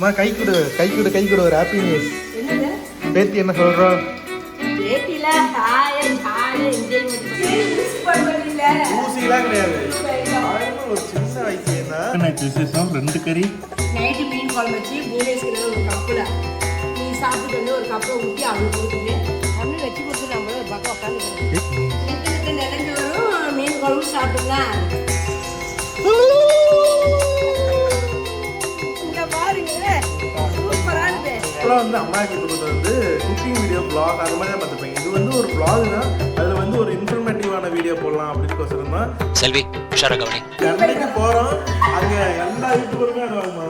அம்மா கை கொடு கை கொடு கை கொடு ஒரு ஹாப்பி நியூஸ் பேத்தி என்ன சொல்றோம் ஊசிலாம் கிடையாது. ஒரு சின்ன வைத்தியம் தான் விசேஷம்? ரெண்டு கறி? நைட்டு மீன் குழம்பு வச்சு பூனேஸ்வரில் ஒரு கப்பில். நீ சாப்பிட்டு வந்து ஒரு கப்பை ஊற்றி அவனுக்கு கொடுத்துட்டு அவனு வச்சு கொடுத்து நம்மளும் ஒரு பக்கம் உட்காந்து நினைஞ்சு வரும் மீன் குழம்பு சாப்பிட்டோம்னா இப்போலாம் வந்து அம்மா கிட்ட வந்து குக்கிங் வீடியோ vlog அது மாதிரி தான் இது வந்து ஒரு vlog தான். அதில் வந்து ஒரு இன்ஃபர்மேட்டிவான வீடியோ போடலாம் அப்படின்னு தான். செல்வி கவனி. கண்ணைக்கு போகிறோம் அங்கே எல்லா யூடியூபருமே வருவாங்கம்மா.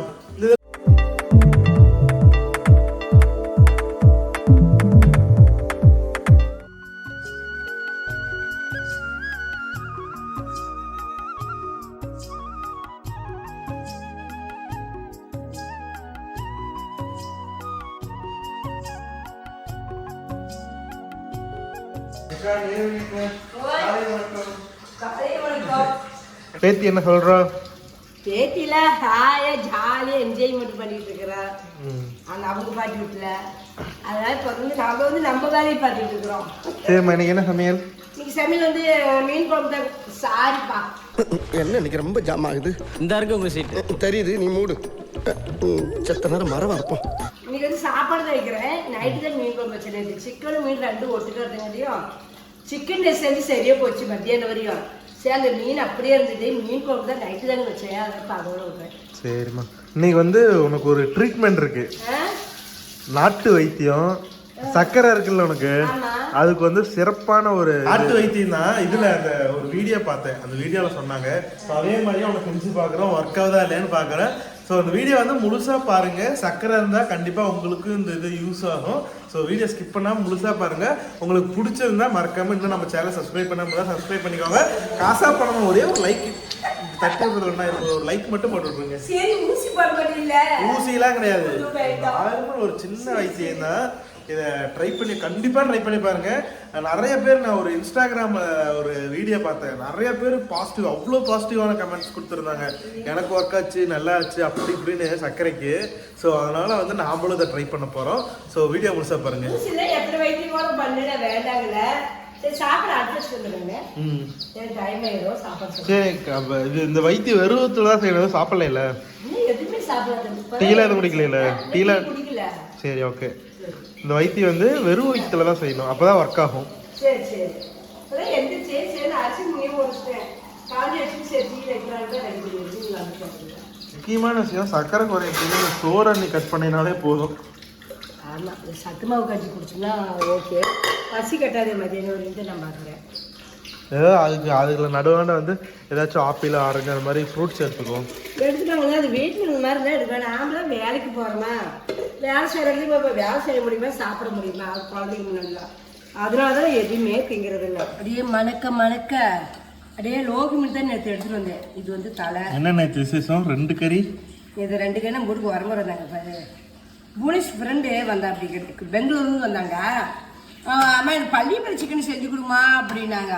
பேத்தி என்ன சொல்றோம் பேட்டில ஹாயா ஜாலியா என்ஜாய்மெண்ட் பண்ணிட்டு இருக்கிறா அந்த அவங்க பாட்டி வீட்டுல அதனால இப்போ வந்து நாம வந்து நம்ம வேலையை பார்த்துட்டு இருக்கிறோம். சரிம்மா இன்னைக்கு என்ன சமையல்? இன்னைக்கு சமையல் வந்து மீன் குழம்பு தான். சாரிப்பா. என்ன இன்னைக்கு ரொம்ப ஜாம் ஆகுது? இந்த இருக்கு உங்க சீட் தெரியுது நீ மூடு. செத்த நேரம் மரவா இருப்போம். இன்னைக்கு வந்து சாப்பாடு தான் வைக்கிறேன். நைட்டு தான் மீன் குழம்பு வச்சேன். நேற்று சிக்கனும் மீன் ரெண்டும் ஒட்டுக்கிறதுங்கிறதையும் சிக்கன் செஞ்சு சரியா போச்சு மத்தியானம் வரையும். சரி அந்த மீன் அப்படியே இருந்தது. மீன் குழம்பு தான் நைட்டு தாங்க வச்சேன். அதை இப்போ அதோட சரிம்மா. இன்னைக்கு வந்து உனக்கு ஒரு ட்ரீட்மெண்ட் இருக்கு? நாட்டு வைத்தியம். சக்கரை இருக்குல்ல உனக்கு. அதுக்கு வந்து சிறப்பான ஒரு நாட்டு வைத்தியம் தான் இதுல அந்த ஒரு வீடியோ பார்த்தேன். அந்த வீடியோல சொன்னாங்க. அதே மாதிரி அவனை செஞ்சு பார்க்குறோம். ஒர்க் ஆகுதா இல்லையான்னு பார்க்குறேன். ஸோ அந்த வீடியோ வந்து முழுசாக பாருங்க. சக்கரை இருந்தால் கண்டிப்பாக உங்களுக்கு இந்த இது யூஸ் ஆகும். ஸோ வீடியோ ஸ்கிப் பண்ணாமல் முழுசாக பாருங்க. உங்களுக்கு பிடிச்சிருந்தா மறக்காம இன்னும் நம்ம சேனல் சப்ஸ்கிரைப் பண்ணாமல் சப்ஸ்கிரைப் பண்ணிக்கோங்க. காசா பண்ணணும் ஒரே ஒரு லைக் தட்டி ஒரு லைக் மட்டும் போட்டு விட்ருங்க சரி ஊசி போட இல்ல. ஊசிலாம் கிடையாது. நார்மல் ஒரு சின்ன வைத்தியம் தான் இதை ட்ரை பண்ணி கண்டிப்பாக ட்ரை பண்ணி பாருங்க. நிறைய பேர் நான் ஒரு இன்ஸ்டாகிராம்ல ஒரு வீடியோ பார்த்தேன். நிறைய பேர் பாசிட்டிவ் அவ்வளோ பாசிட்டிவான கமெண்ட்ஸ் கொடுத்துருந்தாங்க. எனக்கு ஒர்க் ஆச்சு நல்லா ஆச்சு அப்படி இப்படின்னு சர்க்கரைக்கு. ஸோ அதனால வந்து நாமளும் இதை ட்ரை பண்ண போகிறோம் ஸோ வீடியோ முழுசா பாருங்க. சரி இந்த வைத்தியம் வெறுவத்தில் தான் செய்யணும் சாப்பிடல. இன்னும் எதுவுமே? குடிக்கல. சரி ஓகே. இந்த வைத்தியம் வந்து வெறும் வயிற்றுல தான் செய்யணும். அப்போ தான் ஒர்க் ஆகும் முக்கியமான விஷயம் சக்கரை குறையத்துக்கு சோறு அன்னி கட் பண்ணினாலே போதும். ஆமாம் இந்த சத்து மாவு கஞ்சி குடிச்சோம்னா ஓகே பசி கட்டாதே மதியானம் வரைக்கும் நான் பார்க்குறேன் ஏதோ அதுக்கு அதுல நடுவாண்ட வந்து ஏதாச்சும் ஆப்பிள் ஆரஞ்சு அந்த மாதிரி ஃப்ரூட்ஸ் எடுத்துக்குவோம். எடுத்துட்டாங்க அது வீட்டில் மாதிரி தான் எடுப்பேன் நாமளாம் வேலைக்கு போகிறோமா வேலை செய்கிறதுக்கு இப்போ வேலை செய்ய முடியுமா சாப்பிட முடியுமா? அது குழந்தைங்க முன்னாடிலாம் அதனால தான் எதுவுமே திங்கிறது இல்லை. அப்படியே மணக்க மணக்க அப்படியே லோகு மீன் தான் நேற்று எடுத்துகிட்டு வந்தேன். இது வந்து தலை. என்ன நேற்று விசேஷம்? ரெண்டு கறி? இது ரெண்டு கண்ணு வீட்டுக்கு வரும்போது வந்தாங்க பாரு. புவனேஷ் ஃப்ரெண்டு வந்தா அப்படி கேட்டு பெங்களூர்லேருந்து வந்தாங்க. அம்மா எனக்கு பள்ளிப்பள்ளி சிக்கன் செஞ்சு கொடுமா அப்படின்னாங்க.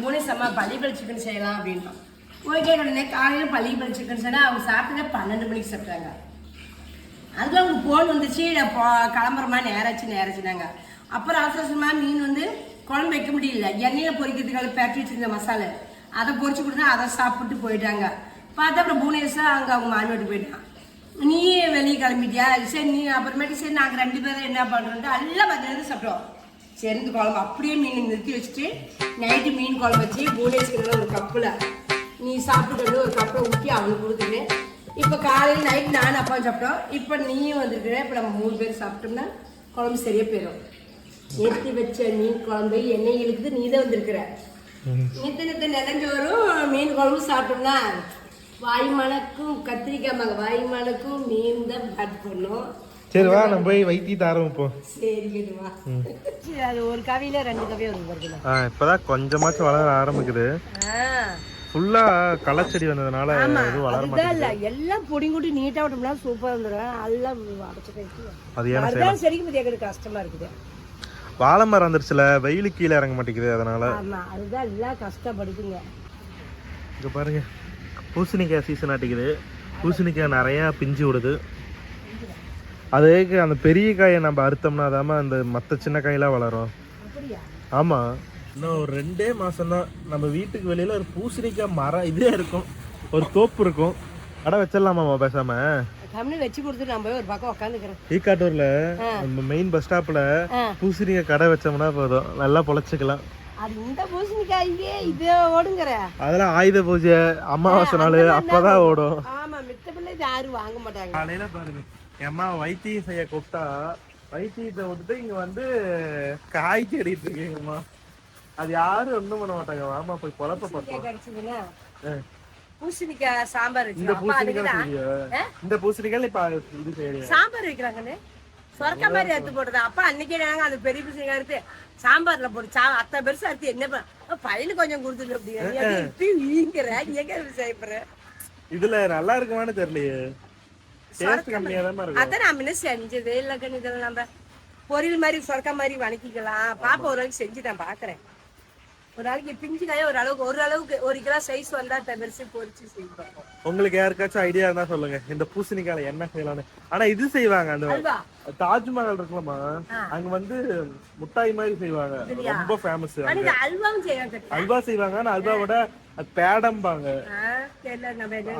புவனேஷ் அம்மா பள்ளிப்பள்ளி சிக்கன் செய்யலாம் அப்படின்னா ஓகே உடனே காலையில் பள்ளிப்பள்ளி சிக்கன் சொன்னால் அவங்க சாப்பிட்டதே பன்னெண்டு மணிக்கு சாப்பிட்டாங்க. அதுக்குள்ள அவங்க ஃபோன் வந்துச்சு நான் போ கிளம்புறமா நேராச்சு நேராச்சுனாங்க அப்புறம் அவசரமாக மீன் வந்து குழம்பு வைக்க முடியல. எண்ணெயில் பொறிக்கிறதுக்காக பேட்டி வச்சிருந்த மசாலா. அதை பொரிச்சு கொடுத்தா அதை சாப்பிட்டு போயிட்டாங்க. பார்த்தா அப்புறம் புவனேஸ்வா அங்கே அவங்க மாமியாட்டு போயிட்டான். நீ கிளம்பிட்டியா? சரி நீ அப்புறமேட்டு சரி நாங்கள் ரெண்டு பேரும் என்ன பண்ணுறோன்ட்டு எல்லாம் மத்தியானம் சாப்பிட்டோம். சரி இந்த குழம்பு. அப்படியே மீன் நிறுத்தி வச்சுட்டு நைட்டு மீன் குழம்பு வச்சு புவனேஸ்வரில் ஒரு கப்பில் நீ சாப்பிட்டு வந்து ஒரு கப்பில் ஊற்றி அவனுக்கு கொடுத்துட்டு இப்போ காலையில் நைட் நானும் அப்பா சாப்பிட்டோம். இப்போ நீயும் வந்திருக்கிற இப்போ நம்ம மூணு பேர் சாப்பிட்டோம்னா குழம்பு சரியாக போயிடும் ஏற்றி வச்ச மீன் குழம்பு எண்ணெய் இழுக்குது நீ தான் வந்திருக்கிற. நித்த நித்த நினைஞ்சோறும் மீன் குழம்பு சாப்பிட்டோம்னா வாய் மணக்கும் கத்திரிக்காய் மக வாய் மணக்கும் மீன் தான் பாட்டு பண்ணும் சரி வா நம்ம போய் வைத்தியத்தை ஆரம்பிப்போம். சரி அது ஒரு கவியில ரெண்டு கவி ஒரு வருதுல. ஆ இப்போதான் கொஞ்சமாச்சும் வளர ஆரம்பிக்குது. ஃபுல்லா களைச்செடி வந்ததுனால எதுவும் வளர இல்ல எல்லாம் பொடி கூட்டி நீட்டா விட்டோம்னா சூப்பரா வந்துடும் எல்லாம் அடைச்சு கழிச்சு அது ஏன்னா அதுதான் சரிக்கு எனக்கு கஷ்டமா இருக்குது. வாழை மரம் வந்துருச்சுல வெயிலு கீழே இறங்க மாட்டேங்குது அதனால. ஆமா அதுதான் எல்லாம் கஷ்டப்படுதுங்க. இங்க பாருங்க. பூசணிக்காய் சீசன் ஆட்டிக்குது. பூசணிக்காய் நிறையா பிஞ்சு விடுது. அதுக்கு அந்த பெரிய காயை நம்ம அறுத்தோம்னா அதாம அந்த மற்ற சின்ன காயெல்லாம் வளரும். அப்படியா? ஆமா. இன்னும் ஒரு ரெண்டே மாசம் தான் நம்ம வீட்டுக்கு வெளியில ஒரு பூசணிக்காய் மரம் இதே இருக்கும். ஒரு தோப்பு இருக்கும். கடை வச்சிடலாமாமா பேசாம? கம்னு வச்சு கொடுத்துட்டு நான் போய் ஒரு பக்கம் உட்காந்துக்கிறேன் ஈக்காட்டூர்ல நம்ம மெயின் பஸ் ஸ்டாப்ல. பூசணிக்காய் கடை வச்சோம்னா போதும். நல்லா பொழைச்சிக்கலாம். அது இந்த பூசணிக்காயே இது ஓடுங்கிற. அதெல்லாம் ஆயுத பூஜை அமாவாசை நாள் அப்பதான் ஓடும். ஆமா மித்த பிள்ளை இது யாரும் வாங்க மாட்டாங்க. காலையில பாருங்க என் அம்மா வைத்தியம் செய்ய கூப்பிட்டா வைத்தியத்தை விட்டுட்டு இங்க வந்து காய் தேடிட்டு இருக்கீங்கம்மா. அது யாரும் ஒண்ணும் பண்ண மாட்டாங்க. வாமா போய் குழப்ப பார்த்தோம். பூசணிக்காய் சாம்பார் இந்த பூசணிக்காய் இந்த பூசணிக்காய் இப்ப இது சாம்பார் வைக்கிறாங்கன்னு சொரக்க மாதிரி எடுத்து போடுறது அப்பா அன்னைக்கே நாங்க அந்த பெரிய பூசணிக்காய் எடுத்து சாம்பார்ல போட்டு சா அத்தை பெருசா எடுத்து என்ன பையனு கொஞ்சம் கொடுத்துட்டு அப்படி இப்பயும் வீங்கிற. எங்க செய்யப்படுற இதுல நல்லா இருக்குமான்னு தெரியலையே. அதான் நான் முன்ன செஞ்சதே இல்லை கண்ணு இதெல்லாம் நம்ம பொரியல் மாதிரி சொரக்க மாதிரி வணக்கிக்கலாம். பாப்பா ஒரு நாளைக்கு செஞ்சு நான் பாக்குறேன். ஒரு நாளைக்கு பிஞ்சு காய ஒரு அளவுக்கு ஒரு அளவுக்கு ஒரு கிலோ சைஸ் வந்தா பெருசு பொரிச்சு செய்வோம் உங்களுக்கு யாருக்காச்சும் ஐடியா இருந்தா சொல்லுங்க இந்த பூசணிக்கால என்ன செய்யலாம்னு ஆனா இது செய்வாங்க அந்த தாஜ்மஹால் இருக்குல்லம்மா அங்க வந்து முட்டாய் மாதிரி செய்வாங்க ரொம்ப ஃபேமஸ் அல்வா செய்வாங்க ஆனா அல்வாவோட அது பேடம்பாங்க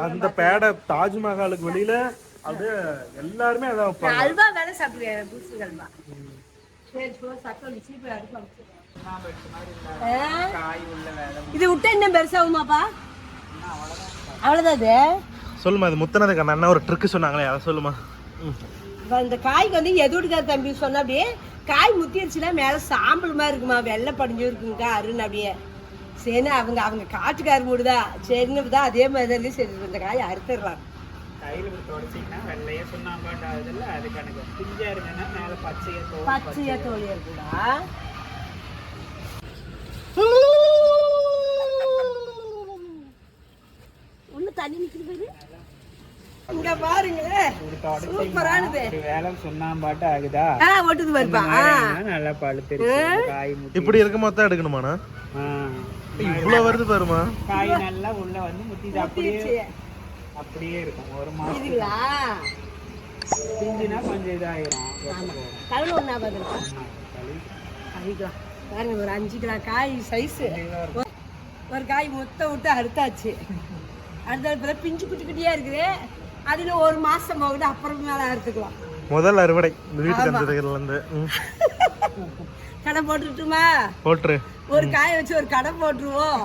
அந்த பேடை தாஜ்மஹாலுக்கு வெளியில அப்படியே எல்லாருமே அதான் அல்வா வேலை சாப்பிடுவேன் பூசி அல்வா சரி சோ சத்தம் சீப்பு? இது விட்டா என்ன பெருசாகுமாப்பா அவ்வளவுதான்? இது சொல்லுமா அது முத்தனதுக்கு அந்த அண்ணா ஒரு ட்ரிக் சொன்னாங்களே அதை சொல்லுமா இந்த காய்க்கு வந்து எது விடுக்காது தம்பி? சொன்னா அப்படியே காய் முத்திருச்சுன்னா மேல சாம்பல் மாதிரி இருக்குமா? வெள்ளை படிஞ்சு இருக்குங்கக்கா அருண் அப்படியே. சரின்னு அவங்க அவங்க காட்டுக்கார மூடுதா சரின்னு தான் அதே மாதிரி தான். சரி இந்த காய் அறுத்துடுறான் கையில் கொடுத்து உடச்சிங்கன்னா வெள்ளையே சுண்ணாம்பாட்டு ஆகுதுல்ல அது கணக்கு பிஞ்சா இருந்ததுன்னா மேலே பச்சையை தோல் பச்சையா தோழி இருக்குடா உள்ள தண்ணி நிக்குது பாரு இங்க பாருங்க சூப்பரானது வேலை சுண்ணாம்பாட்டு ஆகுதா? ஆ ஓட்டுது பாருப்பா நல்லா பழுத்துருச்சு. காய் முத்தி. இப்படி இருக்க மொத்தம் எடுக்கணுமாண்ணா. இவ்வளவு வருது பாருமா காய் நல்லா உள்ள வந்து முத்தி அப்படியே. அப்படியே இருக்கும். ஒரு மாசம் இதுங்களா பிஞ்சுனா கொஞ்சம் இதாயிரும். கலந்து ஒண்ணா பாருங்க கழிக்கலாம் பாருங்க ஒரு அஞ்சு கிலோ காய் சைஸ் ஒரு காய் மொத்தம் விட்டு அறுத்தாச்சு. அடுத்த பிறகு பிஞ்சு குட்டி குட்டியா இருக்குது. அதுல ஒரு மாசம் போகுது அப்புறம் மேல அறுத்துக்கலாம் முதல் அறுவடை. இந்த வீட்டுக்கு வந்ததுல இருந்து. ம். கடை போட்டுட்டுமா போட்டுரு. ஒரு காய வச்சு ஒரு கடை போட்டுருவோம்.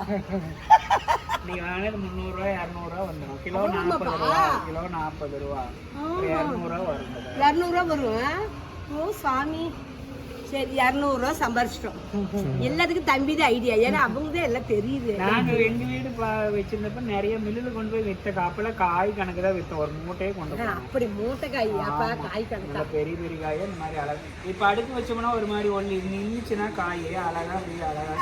நீங்க வாங்கினது முந்நூறுரூவா இரநூறுவா வந்துடும். கிலோ நாற்பது ரூபா கிலோ நாற்பது ரூபா. இரநூறுவா வரும் இரநூறுவா வரும்? ஓ சாமி. சரி இரநூறுவா சம்பாரிச்சிட்டோம். எல்லாத்துக்கும் தம்பி தான் ஐடியா ஏன்னா அவங்க தான் எல்லாம் தெரியுது. நாங்க எங்க வீடு வச்சிருந்தப்ப நிறைய மில்லுல கொண்டு போய் வித்த காப்புல காய் கணக்கு தான் வித்தோம். ஒரு மூட்டையே கொண்டு போனோம். அப்படி மூட்டை காய் அப்பா காய் கணக்கா? பெரிய பெரிய காய் இந்த மாதிரி அழகா. இப்ப அடுத்து வச்சோம்னா ஒரு மாதிரி ஒண்ணு. நின்றுச்சுன்னா காய் அழகா அப்படியே அழகா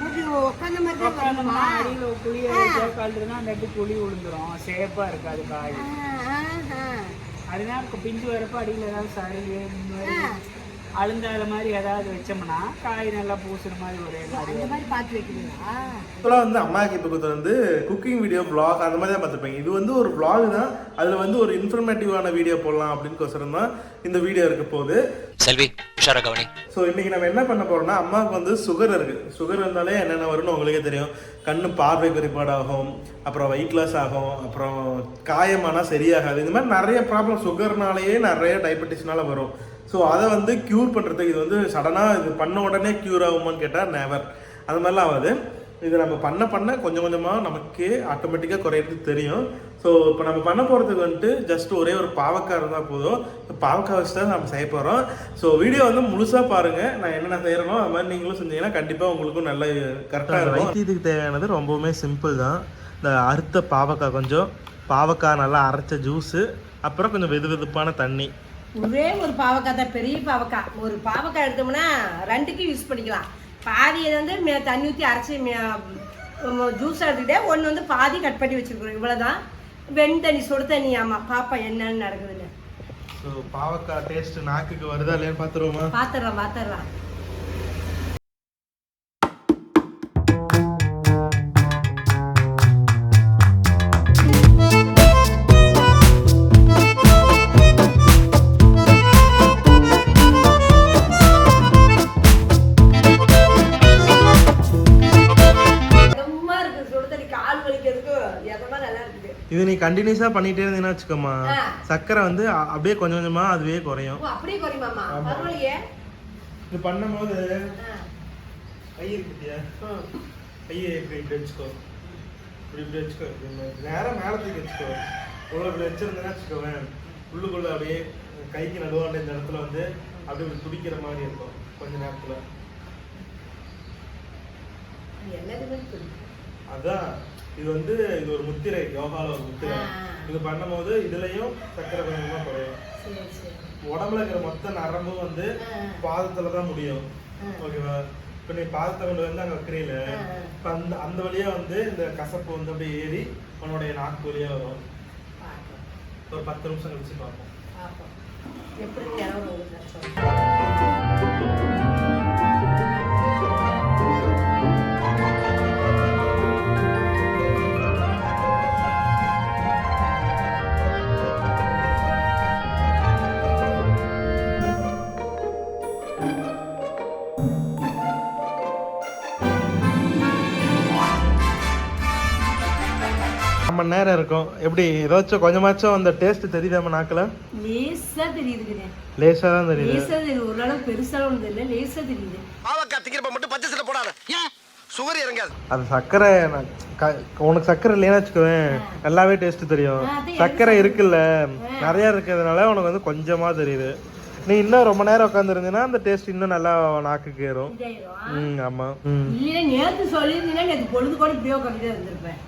இப்படி உட்காந்த மாதிரி குழி கழுதுனா அந்த இடத்து குழி விழுந்துரும். சேப்பா இருக்காது காய். அதனால இப்ப பிஞ்சு வரப்ப அடியில ஏதாவது மாதிரி அழுந்தாத மாதிரி ஏதாவது வச்சோம்னா காய் நல்லா பூசுற மாதிரி ஒரே மாதிரி அந்த மாதிரி பார்த்து வைக்கிறீங்களா? இப்போலாம் வந்து அம்மா கிட்ட கொடுத்து வந்து குக்கிங் வீடியோ vlog அந்த மாதிரி தான் பார்த்துருப்பீங்க இது வந்து ஒரு vlog தான் அதில் வந்து ஒரு இன்ஃபர்மேட்டிவான வீடியோ போடலாம் அப்படின்னு கோசரம் தான் இந்த வீடியோ இருக்க போகுது. செல்வி உஷாரா கவனி. ஸோ இன்னைக்கு நம்ம என்ன பண்ண போறோம்னா அம்மாவுக்கு வந்து சுகர் இருக்கு. சுகர் இருந்தாலே என்னென்ன வரும்னு உங்களுக்கே தெரியும். கண்ணு பார்வை குறைபாடு ஆகும் அப்புறம் வெயிட் லாஸ் ஆகும் அப்புறம் காயமானா சரியாகாது. இந்த மாதிரி நிறைய ப்ராப்ளம் சுகர்னாலேயே நிறைய டயபெட்டிஸ்னால வரும். ஸோ அதை வந்து க்யூர் பண்ணுறதுக்கு இது வந்து சடனாக இது பண்ண உடனே க்யூர் ஆகுமான்னு கேட்டால் நேவர் அது மாதிரிலாம் ஆகுது. இது நம்ம பண்ண பண்ண கொஞ்சம் கொஞ்சமாக நமக்கே ஆட்டோமேட்டிக்காக குறையிறது தெரியும். ஸோ இப்போ நம்ம பண்ண போகிறதுக்கு வந்துட்டு ஜஸ்ட் ஒரே ஒரு பாவக்காய் இருந்தால் போதும். பாவக்காய் வச்சு தான் நம்ம செய்ய போகிறோம் ஸோ வீடியோ வந்து முழுசாக பாருங்கள் நான் என்னென்ன செய்கிறனோ அது மாதிரி நீங்களும் செஞ்சீங்கன்னா கண்டிப்பாக உங்களுக்கும் நல்ல கரெக்டாக இருக்கும். வைத்தியத்துக்கு தேவையானது ரொம்பவுமே சிம்பிள் தான். இந்த அறுத்த பாவக்காய் கொஞ்சம் பாவக்காய் நல்லா அரைச்ச ஜூஸு அப்புறம் கொஞ்சம் வெது வெதுப்பான தண்ணி. ஒரே ஒரு பாவக்காய் தான் பெரிய பாவக்காய். ஒரு பாவக்காய் எடுத்தோம்னா ரெண்டுக்கும் யூஸ் பண்ணிக்கலாம். பாதியை வந்து மே- தண்ணி ஊற்றி அரைச்சி ஜூஸ் எடுத்துக்கிட்டே ஒன்று வந்து பாதி கட் பண்ணி வச்சிருக்கிறோம். இவ்வளோதான் வெண் தண்ணி சுடு தண்ணி ஆமாம் பாப்பா என்னன்னு நடக்குதுன்னு. ஸோ பாவக்காய் டேஸ்ட் நாக்குக்கு வருதா இல்லையான்னு பார்த்துருவோமா பார்த்துடலாம் பார்த்துடலாம் கண்டினியூஸா பண்ணிட்டே இருந்தீங்கன்னா வச்சுக்கோமா. சக்கரை வந்து அப்படியே கொஞ்சம் கொஞ்சமா அதுவே குறையும். அப்படியே குறையுமாமா. பரவாயில்லையே. இது பண்ணும்போது. கை இருக்குதியா. கையை இப்படி இப்படி வச்சுக்கோ. இப்படி இப்படி வச்சுக்கோ. இப்படி மே- நேரா மேல தூக்கி வச்சுக்கோ. உள்ள இப்படி வச்சிருந்தேன்னா வச்சுக்கோவேன். உள்ளுக்குள்ள அப்படியே கைக்கு நடுவாண்ட இந்த இடத்துல வந்து அப்படியே இப்படி துடிக்கிற மாதிரி இருக்கும். கொஞ்ச நேரத்துல. அதான். இது வந்து இது ஒரு முத்திரை யோகால ஒரு முத்திரை. இது பண்ணும்போது இதுலயும் சக்கரை கொஞ்சமா குறையும். உடம்புல இருக்கிற மொத்த நரம்பும் வந்து. பாதத்துல தான் முடியும். ஓகேவா? இப்ப நீ பாதத்தை கொண்டு வந்து அங்க வைக்கிறீல. இப்ப அந்த அந்த வழியா வந்து இந்த கசப்பு வந்து அப்படியே ஏறி உன்னுடைய நாக்கு வழியா வரும். ஒரு பத்து நிமிஷம் கழிச்சு பார்ப்போம். எப்படி நம்ம நேரம் இருக்கும். எப்படி ஏதாச்சும் கொஞ்சமாச்சும் அந்த டேஸ்ட் தெரியுதாம நாக்குல? லேசா தெரியுதுங்க லேசா தான் தெரியுது. லேசா தெரியுது. ஒரு அளவு பெருசாலும் தெரியல. லேசா தெரியுது. பாவக்கா திங்கிறப்ப மட்டும் பச்சை சட்டை போடாத. ஏன்? சுகர் இறங்காது. அது சர்க்கரை நான் க- உனக்கு சர்க்கரை இல்லைன்னா வச்சுக்கோவேன் நல்லாவே டேஸ்ட் தெரியும். சர்க்கரை இருக்குல்ல. நிறைய இருக்கிறதுனால உனக்கு வந்து கொஞ்சமா தெரியுது. நீ இன்னும் ரொம்ப நேரம் உட்காந்துருந்தீங்கன்னா அந்த டேஸ்ட் இன்னும் நல்லா நாக்குக்கு ஏறும். இதாயிரும். ம் ஆமா. ம். இல்லைன்னா நேத்து சொல்லியிருந்தீங்கன்னா நேற்று பொழுது கூட இப்படியோ கவிதை இருந்திருப்பேன்.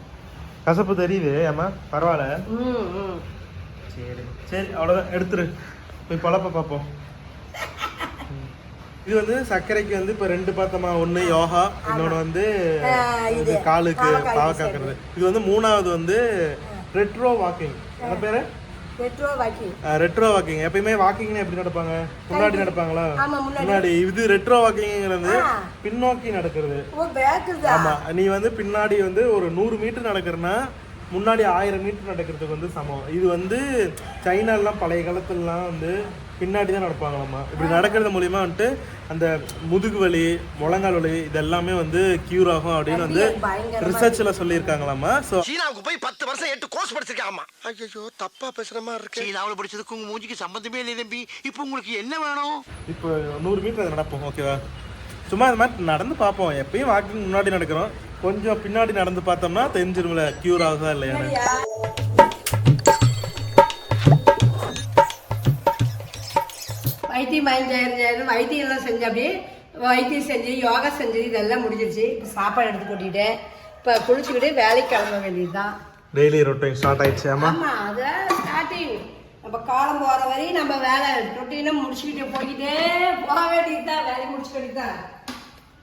கசப்பு தெரியுது ஆமா பரவாயில்ல. சரி சரி அவ்வளோதான் எடுத்துரு. போய் பழப்ப பார்ப்போம். இது வந்து சர்க்கரைக்கு வந்து இப்போ ரெண்டு பார்த்தோமா ஒன்று யோகா இன்னொன்று வந்து இது காலுக்கு பாவக்காக்குறது இது வந்து மூணாவது வந்து ரெட்ரோ வாக்கிங் என்ன பேரு? பெட்ரோ வாக்கி ரெட்ரோ வாக்கிங் எப்பயுமே வாக்கிங்னா எப்படி நடப்பாங்க? முன்னாடி நடப்பாங்களா? ஆமா, முன்னாடி. இது ரெட்ரோ வாக்கிங்கிறது ஆ. பின்னோக்கி நடக்கிறது. ஆமா. நீ வந்து பின்னாடி வந்து ஒரு நூறு மீட்டர் நடக்கிறன்னா முன்னாடி ஆயிரம் மீட்டர் நடக்கிறதுக்கு வந்து சமம். இது வந்து சைனாலாம் பழைய காலத்துலலாம் வந்து பின்னாடி தான் நடப்பாங்களாமா இப்படி நடக்கிறது மூலியமா வந்துட்டு அந்த முதுகு வலி முழங்கால் வலி இதெல்லாமே வந்து கியூர் ஆகும் அப்படின்னு வந்து அப்படியே பயங்கரமா ரிசர்ச்ல சொல்லியிருக்காங்களாமா ஸோ சீனாவுக்கு போய் பத்து வருஷம் எட்டு கோர்ஸ் படிச்சிருக்கேன் ஆமா ஐயோ தப்பா பேசுற மாதிரி இருக்கு. சீனாவுல படிச்சதுக்கு உங்க மூஞ்சிக்கு சம்பந்தமே இல்லை தம்பி. இப்போ உங்களுக்கு என்ன வேணும்? இப்போ நூறு மீட்டர் அது நடப்போம் ஓகேவா சும்மா இந்த மாதிரி நடந்து பார்ப்போம். எப்பயும் வாக்கிங் முன்னாடி நடக்கிறோம். கொஞ்சம் பின்னாடி நடந்து பார்த்தோம்னா தெரிஞ்சிரும்ல கியூர் ஆகுதா இல்லையான்னு. வைத்தியம் பதினஞ்சாயிரம் வைத்தியம் எல்லாம் செஞ்சு அப்படியே வைத்தியம் செஞ்சு யோகா செஞ்சு இதெல்லாம் முடிஞ்சிருச்சு. இப்போ சாப்பாடு எடுத்து கொட்டிட்டேன். இப்போ குளிச்சுக்கிட்டு வேலைக்கு கிளம்ப வேண்டியதுதான். டெய்லி ரொட்டீன் ஸ்டார்ட் ஆயிடுச்சு ஆமா ஆமா அதான் ஸ்டார்டிங் நம்ம காலம் போற வரையும் நம்ம வேலை ரொட்டீனா முடிச்சுக்கிட்டே போய்கிட்டே போக வேண்டியதுதான் வேலையை முடிச்சுக்க வேண்டியதுதான்.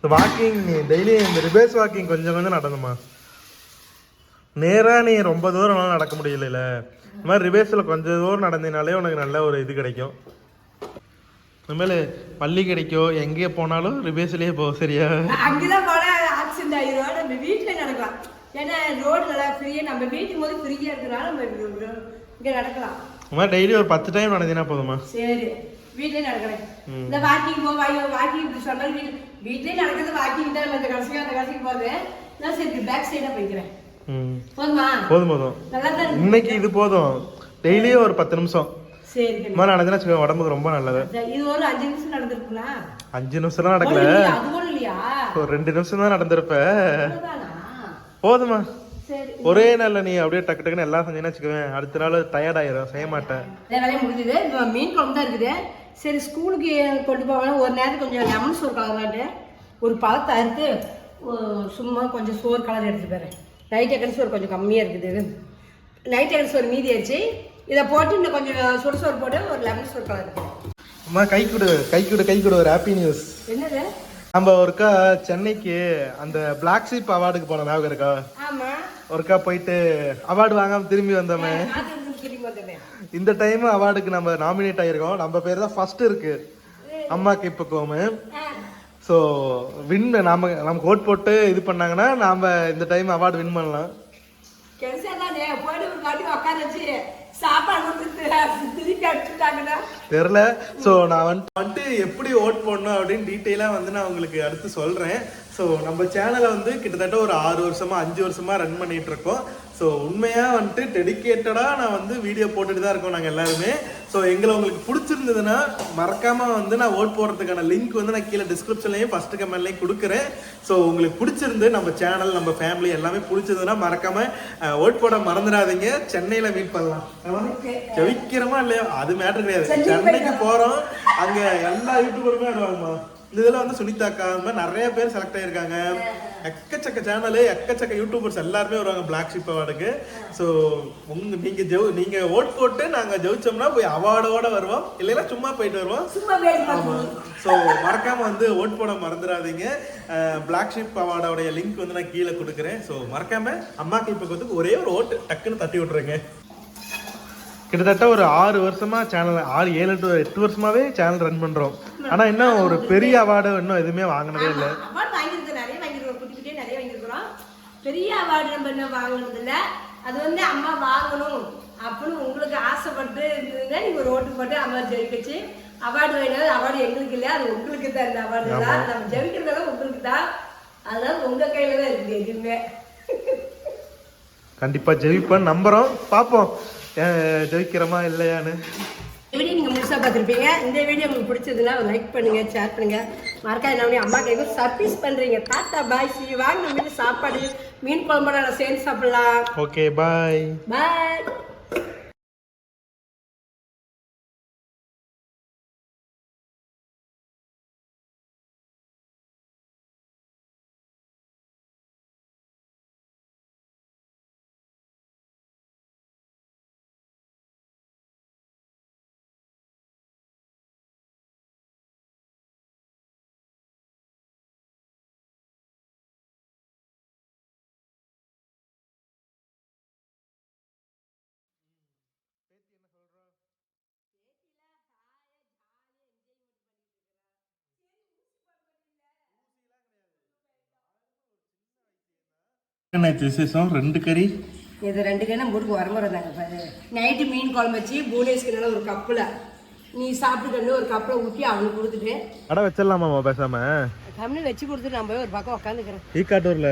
வாக்கிங் நீ டெய்லி இந்த ரிவேர்ஸ் வாக்கிங் கொஞ்சம் கொஞ்சம் நடந்துமா நேரா நீ ரொம்ப தூரம் நடக்க முடியல இந்த மாதிரி ரிவேர்ஸில் கொஞ்சம் தூரம் நடந்தீனாலே உனக்கு நல்ல ஒரு இது கிடைக்கும். இனிமேல் பள்ளி கிடைக்கும் எங்கே போனாலும் ரிவேர்ஸ்லேயே போ சரியா? அங்கதான் போனா ஆக்சிடென்ட் ஆயிரும். நம்ம வீட்டுல நடக்கலாம். ஏன்னா ரோடு நல்லா ஃப்ரீயா நம்ம வீட்டுக்கு போது ஃப்ரீயா இருக்கிறனால நம்ம இங்க- நடக்கலாம். மாதிரி டெய்லி ஒரு பத்து டைம் நடந்தீங்கன்னா போதுமா சரி வீட்லயே நடக்கிறேன். இந்த வாக்கிங் போ வாக்கிங் இப்படி சொன்னாலும் வீட்டு வீட்லயே நடக்கிறது வாக்கிங் தான். இந்த கடைசிக்கு அந்த கடைசிக்கு போகுது நான் சரி பேக் சைடா போய்க்கிறேன். போதுமா? போதும் போதும். நல்லா தான். இன்னைக்கு இது போதும். டெய்லியும் ஒரு பத்து நிமிஷம். சரி வச்சுக்கோ உடம்புக்கு ரொம்ப நல்லது. இது ஒரு அஞ்சு நிமிஷம் நடந்திருக்குங்களா? அஞ்சு நிமிஷம்லாம் நடக்கல. ஒரு ரெண்டு நிமிஷம் தான் நடந்திருப்ப? போதுமா ஒரே நாள்ல நீ அப்படியே டக்கு டக்குன்னு எல்லாம் செஞ்சீங்கன்னா வச்சுக்கோவேன் அடுத்த நாள் டயர்ட் ஆயிரும் செய்ய மாட்டேன். வேலையும் முடிஞ்சுது. மீன் குழம்பு தான் இருக்குது. சரி ஸ்கூலுக்கு கொண்டு போவாங்க. ஒரு நேரம் கொஞ்சம் லெமன் சோறு கலராட்டு ஒரு பழத்தை அறுத்து சும்மா கொஞ்சம் சோறு கலர் எடுத்து போகிறேன் நைட் ஐக்கன் சோறு கொஞ்சம் கம்மியாக இருக்குது. நைட் ஐக்கன் சோறு மீதி ஆயிடுச்சு. இதை போட்டு இன்னும் கொஞ்சம் சுடு சோறு போட்டு ஒரு லெமன் சோறு கலர் அம்மா கை கொடு கை கொடு கை கொடு ஒரு ஹாப்பி நியூஸ் என்னது? நம்ம ஒருக்கா சென்னைக்கு அந்த பிளாக் ஷீப் அவார்டுக்கு போன ஞாபகம் இருக்கா? ஆமாம் ஒருக்கா போயிட்டு அவார்டு வாங்காம திரும்பி வந்தோமே இந்த டைம் அவார்டுக்கு நம்ம நாமினேட் ஆயிருக்கோம். நம்ம பேர் தான் ஃபர்ஸ்ட் இருக்கு. அம்மாக்கு இப்போ கோமு. ஸோ வின் நாம நமக்கு ஓட் போட்டு இது பண்ணாங்கன்னா நாம இந்த டைம் அவார்டு வின் பண்ணலாம். தெரில ஸோ நான் வந்துட்டு வந்துட்டு எப்படி ஓட் போடணும் அப்படின்னு டீட்டெயிலாக வந்து நான் உங்களுக்கு அடுத்து சொல்கிறேன் ஸோ நம்ம சேனலை வந்து கிட்டத்தட்ட ஒரு ஆறு வருஷமா அஞ்சு வருஷமா ரன் பண்ணிட்டு இருக்கோம். ஸோ உண்மையாக வந்துட்டு டெடிக்கேட்டடாக நான் வந்து வீடியோ போட்டுட்டு தான் இருக்கோம் நாங்கள் எல்லாருமே. ஸோ எங்களை உங்களுக்கு பிடிச்சிருந்ததுன்னா மறக்காமல் வந்து நான் ஓட் போடுறதுக்கான லிங்க் வந்து நான் கீழே டிஸ்கிரிப்ஷன்லையும் ஃபஸ்ட்டு கமெண்ட்லையும் கொடுக்குறேன். ஸோ உங்களுக்கு பிடிச்சிருந்து நம்ம சேனல் நம்ம ஃபேமிலி எல்லாமே பிடிச்சதுன்னா மறக்காமல் ஓட் போட மறந்துடாதீங்க. சென்னையில் மீட் பண்ணலாம். ஆமா? ஜெயிக்கிறோமா இல்லையா? அது மேட்டர் கிடையாது. சென்னைக்கு போகிறோம் அங்கே எல்லா யூடியூபருமே வருவாங்கம்மா இந்த இதில் வந்து சுனிதாக்கா அந்த மாதிரி நிறைய பேர் செலக்ட் ஆயிருக்காங்க. எக்கச்சக்க சேனலு எக்கச்சக்க யூடியூபர்ஸ் எல்லாருமே வருவாங்க பிளாக் ஷிப் அவார்டுக்கு ஸோ உங்க நீங்க ஜெவ் நீங்க ஓட் போட்டு நாங்க ஜெயிச்சோம்னா போய் அவார்டோட வருவோம். இல்லைன்னா சும்மா போயிட்டு வருவோம். சும்மா வேலை ஆமா. பார்க்கணும் ஸோ மறக்காம வந்து ஓட் போட மறந்துடாதீங்க. பிளாக் ஷிப் அவார்டோடைய லிங்க் வந்து நான் கீழே கொடுக்குறேன். ஸோ மறக்காம அம்மாக்கு இப்போ ஒரே ஒரு ஓட்டு டக்குன்னு தட்டி விட்டுருங்க. கிட்டத்தட்ட ஒரு ஆறு வருஷமா சேனல் ஆறு ஏழு எட்டு எட்டு வருஷமாவே சேனல் ரன் பண்றோம். ஆனா இன்னும் ஒரு பெரிய அவார்டு இன்னும் எதுவுமே வாங்கினதே இல்லை. பெரிய அவார்டு நம்ம என்ன வாங்கினது இல்ல. அது வந்து அம்மா வாங்கணும் அப்படின்னு உங்களுக்கு ஆசைப்பட்டு இருந்ததுன்னா நீங்க ஒரு ஓட்டு போட்டு அம்மா ஜெயிக்கச்சு அவார்டு வேணும் அவார்டு எங்களுக்கு இல்லை அது உங்களுக்கு தான் இந்த அவார்டு தான். நம்ம ஜெயிக்கிறதெல்லாம் உங்களுக்கு தான். அதனால உங்க கையில தான் இருக்குது எதுவுமே. கண்டிப்பா ஜெயிப்பேன் நம்புறோம். பார்ப்போம். ஜெயிக்கிறோமா இல்லையான்னு. வீடியோ நீங்க முழுசா பார்த்துருப்பீங்க. இந்த வீடியோ உங்களுக்கு பிடிச்சதுன்னா லைக் பண்ணுங்க ஷேர் பண்ணுங்க. மறக்காம என்ன அம்மா கைக்கு சர்ப்ரைஸ் பண்றீங்க. டாட்டா பாய் சி வாங்க நம்ம சாப்பாடு மீன் குழம்பு நான் சேர்ந்து சாப்பிடலாம். ஓகே பாய் பாய் நேற்று விசேஷம்? ரெண்டு கறி? இது ரெண்டு கண்ணம் போட்டு வரமுறை இருந்தாங்க பாரு. நைட்டு மீன் குழம்பு வச்சு பூனேஸ்க்கு நல்ல ஒரு கப்பில். நீ சாப்பிட்டுட்டு ஒரு கப்பில் ஊற்றி அவனுக்கு கொடுத்துட்டு. கடை வச்சிடலாமாம்மா பேசாம? கம்மில் வச்சு கொடுத்துட்டு நான் போய் ஒரு பக்கம் உட்காந்துக்கிறேன் ஈக்காட்டூர்ல